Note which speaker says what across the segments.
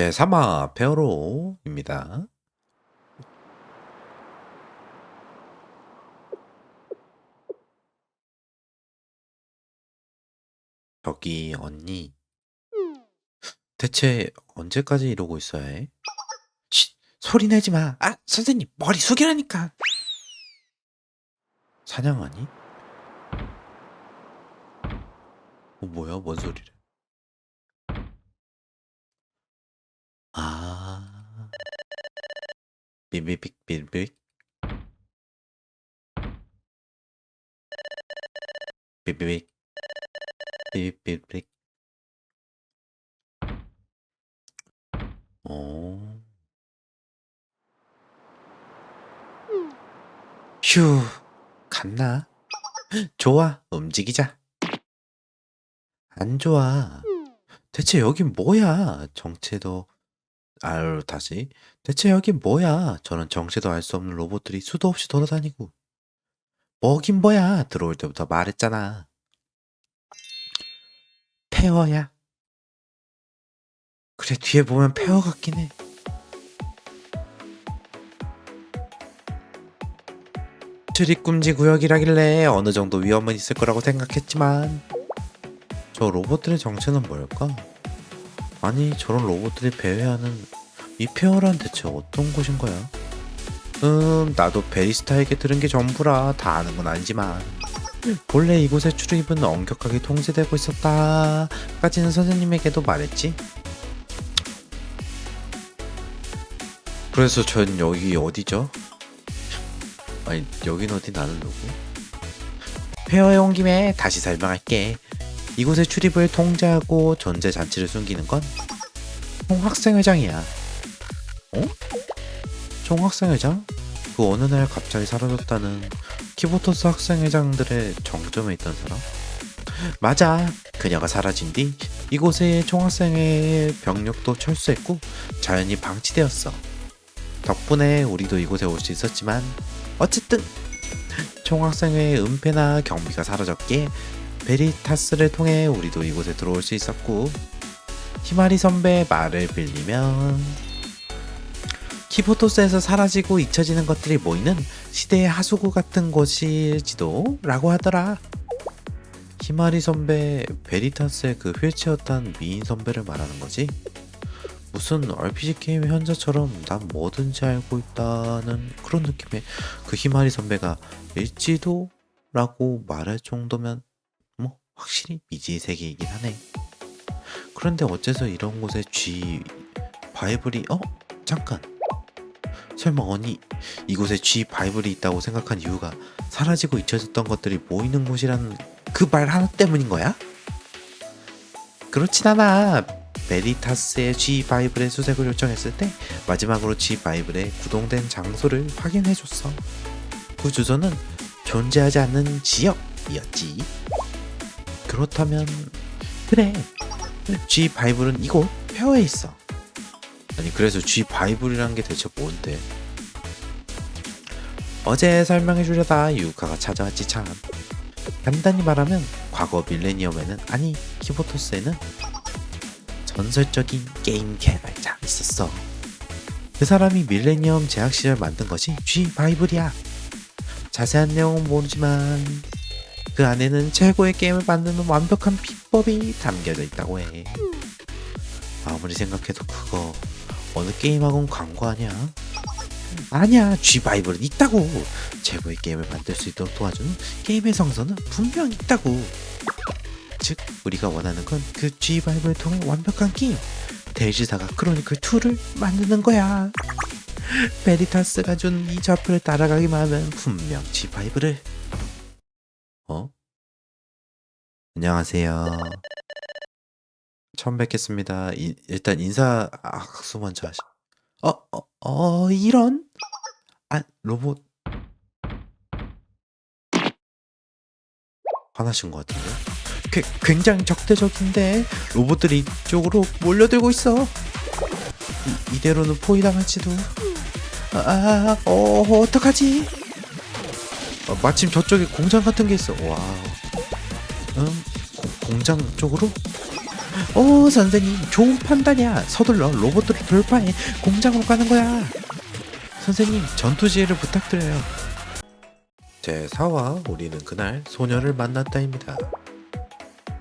Speaker 1: 제3화 페어로입니다. 저기 언니 대체 언제까지 이러고 있어야 해? 쉿! 소리 내지 마. 아, 선생님 머리 숙이라니까. 사냥하니? 어, 뭐야? 뭔 소리래? 삐삐삐 삐삐 삐삐삐 삐삐삐 어. 휴, 갔나? 좋아, 움직이자. 안 좋아. 대체 여긴 뭐야? 정체도 아유, 다시. 대체 여긴 뭐야? 저는 정체도 알 수 없는 로봇들이 수도 없이 돌아다니고. 뭐긴 뭐야? 들어올 때부터 말했잖아. 페어야. 그래, 뒤에 보면 페어 같긴 해. 출입금지 구역이라길래 어느 정도 위험은 있을 거라고 생각했지만 저 로봇들의 정체는 뭘까? 아니 저런 로봇들이 배회하는 이 페어란 대체 어떤 곳인 거야? 음 나도 베리스타에게 들은 게 전부라 다 아는 건 아니지만 본래 이곳의 출입은 엄격하게 통제되고 있었다 까지는 선생님에게도 말했지 그래서 전 여기 어디죠? 아니 여긴 어디 나는 누구? 페어에 온 김에 다시 설명할게 이곳의 출입을 통제하고 존재 잔치를 숨기는 건 총학생회장이야. 어? 총학생회장? 그 어느 날 갑자기 사라졌다는 키보토스 학생회장들의 정점에 있던 사람? 맞아. 그녀가 사라진 뒤 이곳의 총학생회의 병력도 철수했고 자연히 방치되었어. 덕분에 우리도 이곳에 올 수 있었지만 어쨌든 총학생회의 은폐나 경비가 사라졌기에 베리타스를 통해 우리도 이곳에 들어올 수 있었고 히마리 선배의 말을 빌리면 키포토스에서 사라지고 잊혀지는 것들이 모이는 시대의 하수구 같은 곳일지도 라고 하더라. 히마리 선배 베리타스의 그 휠체어 탄 미인 선배를 말하는 거지. 무슨 RPG 게임 현자처럼 난 뭐든지 알고 있다는 그런 느낌의 그 히마리 선배가 일지도 라고 말할 정도면 뭐 확실히 미지의 세계이긴 하네. 그런데 어째서 이런 곳에 G 바이블이 어 잠깐 설마 언니 이곳에 G 바이블이 있다고 생각한 이유가 사라지고 잊혀졌던 것들이 모이는 곳이라는 그 말 하나 때문인 거야? 그렇진 않아. 베리타스의 G 바이블의 수색을 요청했을 때 마지막으로 G 바이블의 구동된 장소를 확인해줬어. 그 주소는 존재하지 않는 지역이었지. 그렇다면 그래. G 바이블은 이곳 페어에 있어. 아니 그래서 G 바이블이란 게 대체 뭔데? 어제 설명해 주려다 유카가 찾아왔지 참. 간단히 말하면 과거 밀레니엄에는 아니 키보토스에는 전설적인 게임 개발자 있었어. 그 사람이 밀레니엄 제약 시절 만든 것이 G 바이블이야. 자세한 내용은 모르지만 그 안에는 최고의 게임을 만드는 완벽한 비법이 담겨져 있다고 해. 아무리 생각해도 그거 어느 게임하고는 광고 아니야? 아니야, G 바이블은 있다고. 최고의 게임을 만들 수 있도록 도와주는 게임의 성서는 분명 있다고. 즉, 우리가 원하는 건 그 G 바이블을 통해 완벽한 게임, 대지사가 크로니클 2를 만드는 거야. 베리타스가 준 이 좌표를 따라가기만 하면 분명 G 바이블을 안녕하세요. 처음 뵙겠습니다. 이, 일단 인사 악수 먼저 하시. 어, 어, 어, 이런? 아, 로봇. 화나신 것 같은데? 그, 굉장히 적대적인데 로봇들이 이쪽으로 몰려들고 있어. 이, 이대로는 포위당할지도. 아, 아, 어, 어떡하지? 어, 마침 저쪽에 공장 같은 게 있어. 와. 음, 고- 공장 쪽으로? 오 선생님 좋은 판단이야. 서둘러 로봇들을 돌파해 공장으로 가는 거야. 선생님 전투 지혜를 부탁드려요. 제 4화 우리는 그날 소녀를 만났다입니다.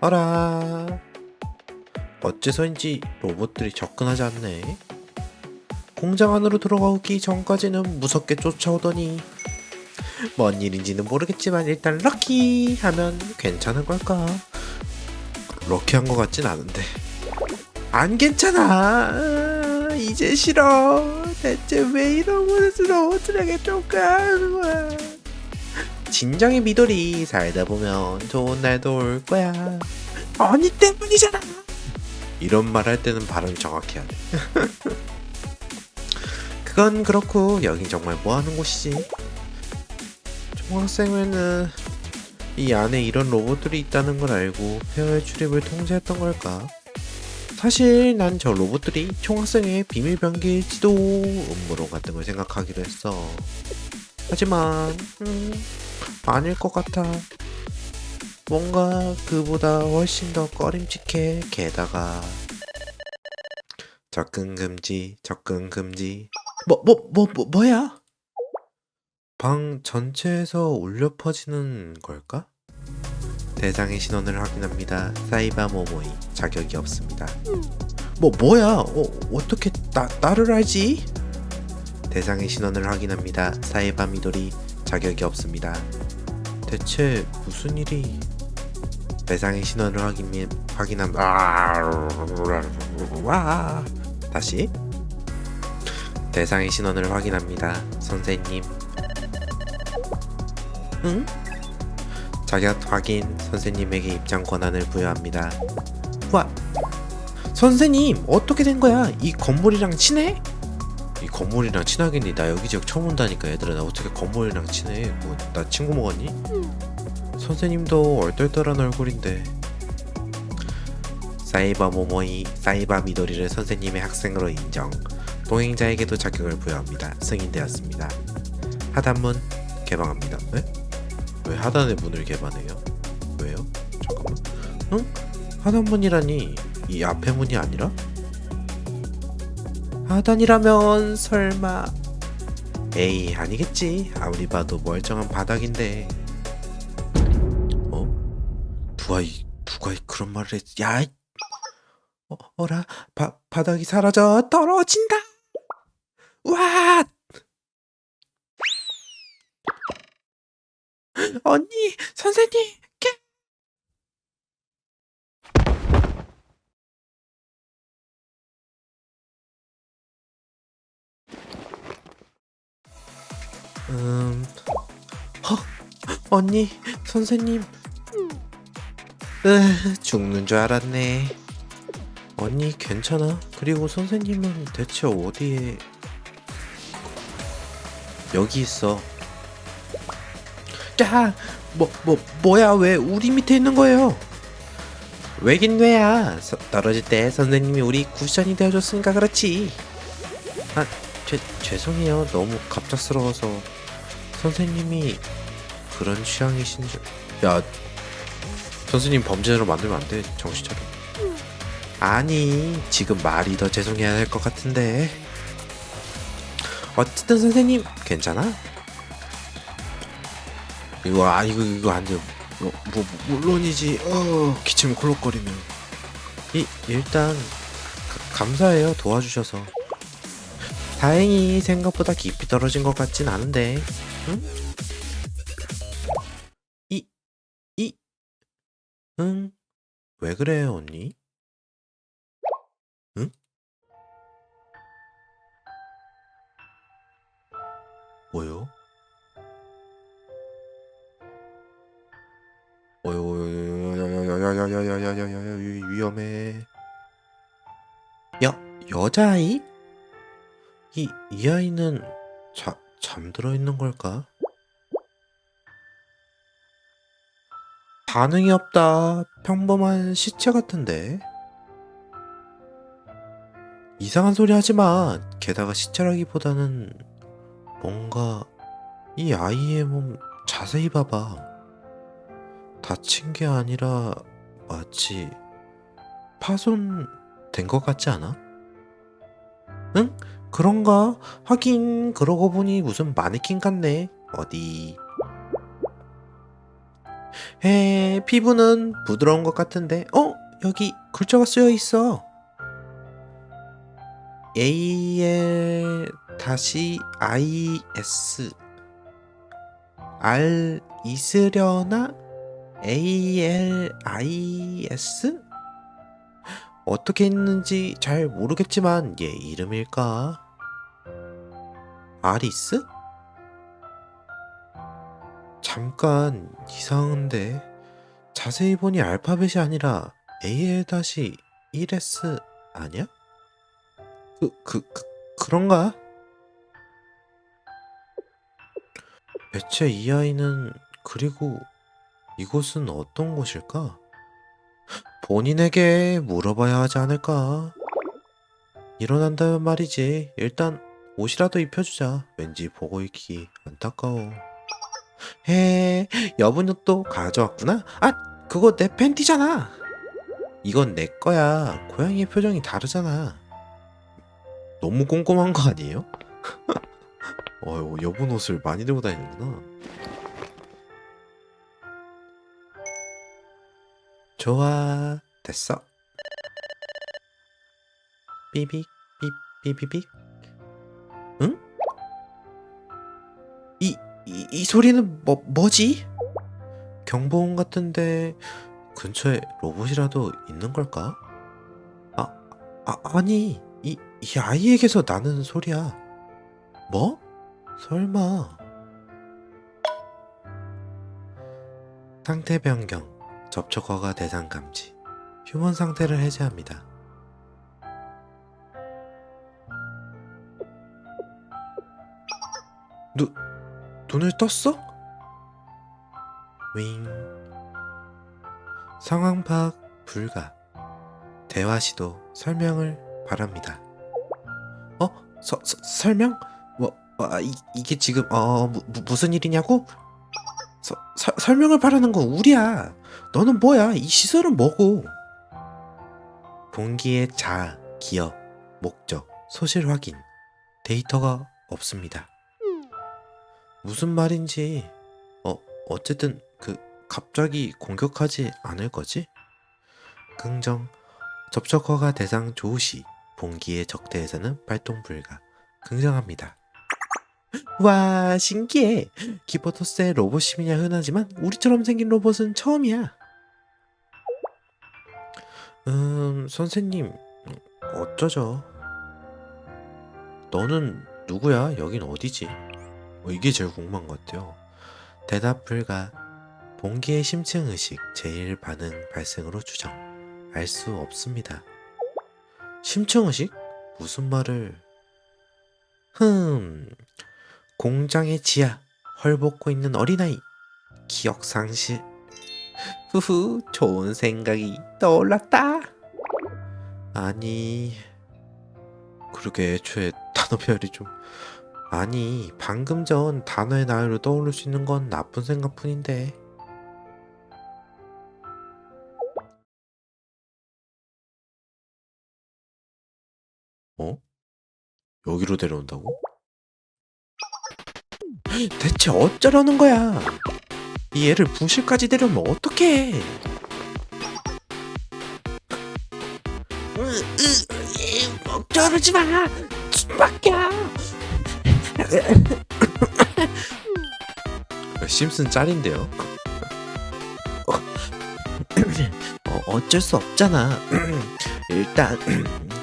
Speaker 1: 어라. 어째서인지 로봇들이 접근하지 않네. 공장 안으로 들어가기 전까지는 무섭게 쫓아오더니 뭔 일인지는 모르겠지만 일단 럭키 하면 괜찮은 걸까? 럭키한 것 같진 않은데. 안 괜찮아. 아, 이제 싫어. 대체 왜 이런 곳에서 로봇들에게 쫓겨가는 거야 진정의 미도리 살다 보면 좋은 날도 올 거야. 언니 때문이잖아. 이런 말 할 때는 발음 정확해야 돼. 그건 그렇고 여긴 정말 뭐 하는 곳이지? 총 학생회는 이 안에 이런 로봇들이 있다는 걸 알고 폐허의 출입을 통제했던 걸까? 사실 난 저 로봇들이 총학생회의 비밀 병기일지도 음모론 같은 걸 생각하기도 했어. 하지만 음, 아닐 것 같아. 뭔가 그보다 훨씬 더 꺼림칙해. 게다가 접근 금지, 접근 금지. 뭐 뭐 뭐 뭐 뭐야? 방 전체에서 울려 퍼지는 걸까? 대상의 신원을 확인합니다. 사이바 모모이 자격이 없습니다. 뭐 뭐야? 어, 어떻게 나 나를 알지? 대상의 신원을 확인합니다. 사이바 미도리 자격이 없습니다. 대체 무슨 일이? 대상의 신원을 확인 확인함 아 다시 대상의 신원을 확인합니다. 선생님 응? 자격 확인 선생님에게 입장 권한을 부여합니다. 와, 선생님 어떻게 된 거야? 이 건물이랑 친해? 이 건물이랑 친하겠니? 나 여기 지역 처음 온다니까 얘들아 나 어떻게 건물이랑 친해? 뭐 나 친구 먹었니? 선생님도 얼떨떨한 얼굴인데 사이버 모모이 사이버 미도리를 선생님의 학생으로 인정 동행자에게도 자격을 부여합니다. 승인되었습니다. 하단문 개방합니다. 네? 왜 하단의 문을 개방해요? 왜요? 잠깐만. 응? 하단 문이라니 이 앞에 문이 아니라? 하단이라면 설마 에이 아니겠지 아무리 봐도 멀쩡한 바닥인데 어? 누가 이 누가 이 그런 말을 했 야! 이- 어, 어라 바, 바닥이 사라져 떨어진다 와 언니, 선생님, 깨. 음, 헉, 언니, 선생님. 으, 죽는 줄 알았네. 언니, 괜찮아? 그리고 선생님은 대체 어디에? 여기 있어. 야, 뭐, 뭐, 뭐야? 왜 우리 밑에 있는 거예요? 왜긴 왜야? 서- 떨어질 때 선생님이 우리 쿠션이 되어줬으니까 그렇지. 아, 죄, 죄송해요. 너무 갑작스러워서 선생님이 그런 취향이신 줄. 야, 선생님 범죄자로 만들면 안 돼. 정신 차려. 아니, 지금 말이 더 죄송해야 할 것 같은데. 어쨌든 선생님 괜찮아? 이거 아 이거 이거 안 돼. 뭐, 뭐 물론이지. 어 기침 콜록거리면. 이 일단 가- 감사해요 도와주셔서. 다행히 생각보다 깊이 떨어진 것 같진 않은데. 응? 이 이. 응? 왜 그래요 언니? 위험해. 여 여자아이? 이 이 아이는 자 잠들어 있는 걸까? 반응이 없다. 평범한 시체 같은데. 이상한 소리 하지 마. 게다가 시체라기보다는 뭔가 이 아이의 몸 자세히 봐봐. 다친 게 아니라 마치 파손된 것 같지 않아? 응? 그런가? 하긴 그러고 보니 무슨 마네킹 같네. 어디? 에 피부는 부드러운 것 같은데 어? 여기 글자가 쓰여 있어. AL 다시 IS R 있으려나 ALIS 어떻게 있는지 잘 모르겠지만 얘 이름일까? 아리스? 잠깐 이상한데 자세히 보니 알파벳이 아니라 AL-1S 아니야? 그, 그, 그, 그런가? 대체 이 아이는 그리고 이곳은 어떤 곳일까? 본인에게 물어봐야 하지 않을까? 일어난다면 말이지. 일단 옷이라도 입혀주자. 왠지 보고 있기 안타까워. 해, 여분 옷도 가져왔구나? 아, 그거 내 팬티잖아. 이건 내 거야. 고양이의 표정이 다르잖아. 너무 꼼꼼한 거 아니에요? 어, 여분 옷을 많이 들고 다니는구나. 좋아, 됐어. 삐빅, 삐, 삐비빅. 응? 이, 이, 이 소리는 뭐, 뭐지? 경보음 같은데 근처에 로봇이라도 있는 걸까? 아, 아 아니, 이, 이 아이에게서 나는 소리야. 뭐? 설마. 상태 변경, 접촉 허가 대상 감지, 휴먼 상태를 해제합니다. 누, 눈을 떴어? 윙. 상황 파악 불가. 대화 시도 설명을 바랍니다. 어? 서, 서, 설명? 뭐, 아, 이, 이게 지금 어 무, 무- 무슨 일이냐고? 설명을 바라는 건 우리야. 너는 뭐야? 이 시설은 뭐고? 본기의 자, 기억, 목적, 소실 확인. 데이터가 없습니다. 무슨 말인지 어 어쨌든 그 갑자기 공격하지 않을 거지? 긍정 접촉 허가 대상 조시 본기의 적대에서는 발동 불가 긍정합니다. 와 신기해 기포토스의 로봇임이냐 흔하지만 우리처럼 생긴 로봇은 처음이야. 음 선생님 어쩌죠? 너는 누구야? 여긴 어디지? 어, 이게 제일 궁금한 것 같아요. 대답 불가. 본기의 심층 의식 제일 반응 발생으로 추정. 알 수 없습니다. 심층 의식? 무슨 말을? 흠. 공장의 지하. 헐벗고 있는 어린아이. 기억 상실. 후후, 좋은 생각이 떠올랐다. 아니, 그러게 애초에 단어별이 좀 아니 방금 전 단어의 나이로 떠오를 수 있는 건 나쁜 생각뿐인데 어? 여기로 데려온다고? 대체 어쩌려는 거야? 이 애를 부실까지 데려오면 어떡해? 저러지 마! 막야! 심슨 짤인데요. 어, 어쩔 수 없잖아. 일단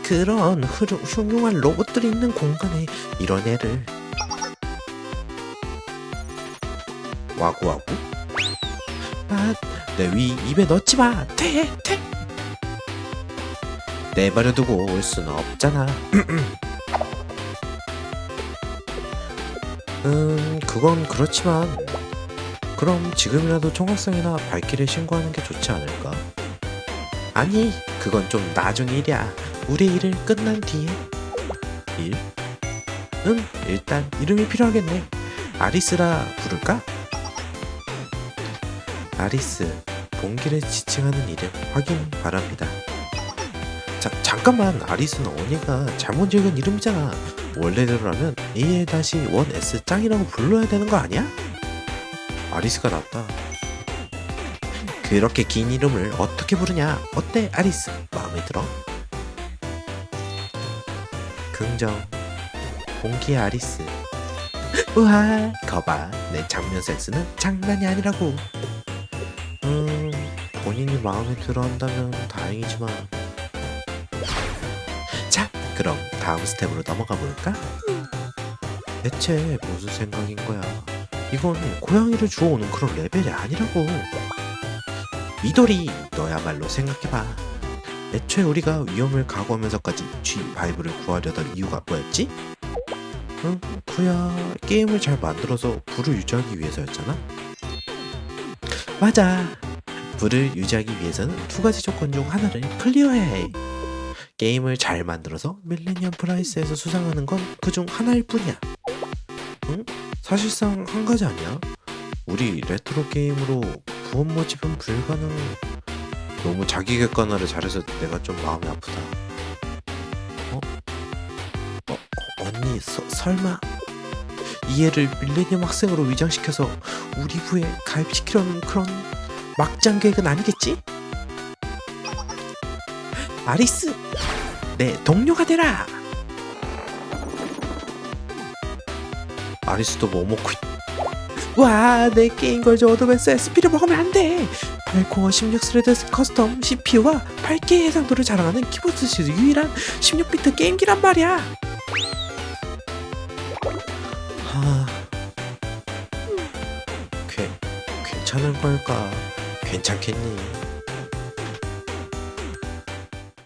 Speaker 1: 그런 훌, 흉흉한 로봇들이 있는 공간에 이런 애를 와구와구. 아, 내위 입에 넣지 마. 퇴, 퇴. 내버려두고 올 수는 없잖아. 음, 그건 그렇지만 그럼 지금이라도 총각성이나 발길에 신고하는 게 좋지 않을까? 아니, 그건 좀 나중 일이야. 우리 일을 끝난 뒤에. 일? 응, 일단 이름이 필요하겠네. 아리스라 부를까? 아리스, 봉기를 지칭하는 이름 확인 바랍니다. 자, 잠깐만. 아리스는 언니가 잘못 읽은 이름이잖아. 원래대로라면 AL-1S 짱이라고 불러야 되는 거 아니야? 아리스가 낫다. 그렇게 긴 이름을 어떻게 부르냐? 어때 아리스? 마음에 들어? 긍정 공기의 아리스. 우와 거봐. 내 장면 센스는 장난이 아니라고. 음 본인이 마음에 들어 한다면 다행이지만 자 그럼 다음 스텝으로 넘어가 볼까? 대체 무슨 생각인 거야 이건 고양이를 주워오는 그런 레벨이 아니라고 미도리 너야말로 생각해봐 애초에 우리가 위험을 각오하면서까지 G5를 구하려던 이유가 뭐였지? 응, 그야 게임을 잘 만들어서 부를 유지하기 위해서였잖아. 맞아. 부를 유지하기 위해서는 두 가지 조건 중 하나를 클리어해야 해. 게임을 잘 만들어서 밀레니엄 프라이스에서 수상하는 건 그 중 하나일 뿐이야. 응? 사실상 한 가지 아니야? 우리 레트로 게임으로 부원 모집은 불가능. 너무 자기 객관화를 잘해서 내가 좀 마음이 아프다. 어? 어, 언니 서, 설마 이 애를 밀레니엄 학생으로 위장시켜서 우리 부에 가입시키려는 그런 막장 계획은 아니겠지? 아리스 내 동료가 되라 아리스도 뭐 먹고 있... 와 내 게임 걸즈 어드밴스 SP를 먹으면 안 돼 8코어 16스레드 커스텀 CPU와 8K 해상도를 자랑하는 키보드 시 유일한 16비트 게임기란 말이야 하... 괜... 괜찮은 걸까? 괜찮겠니?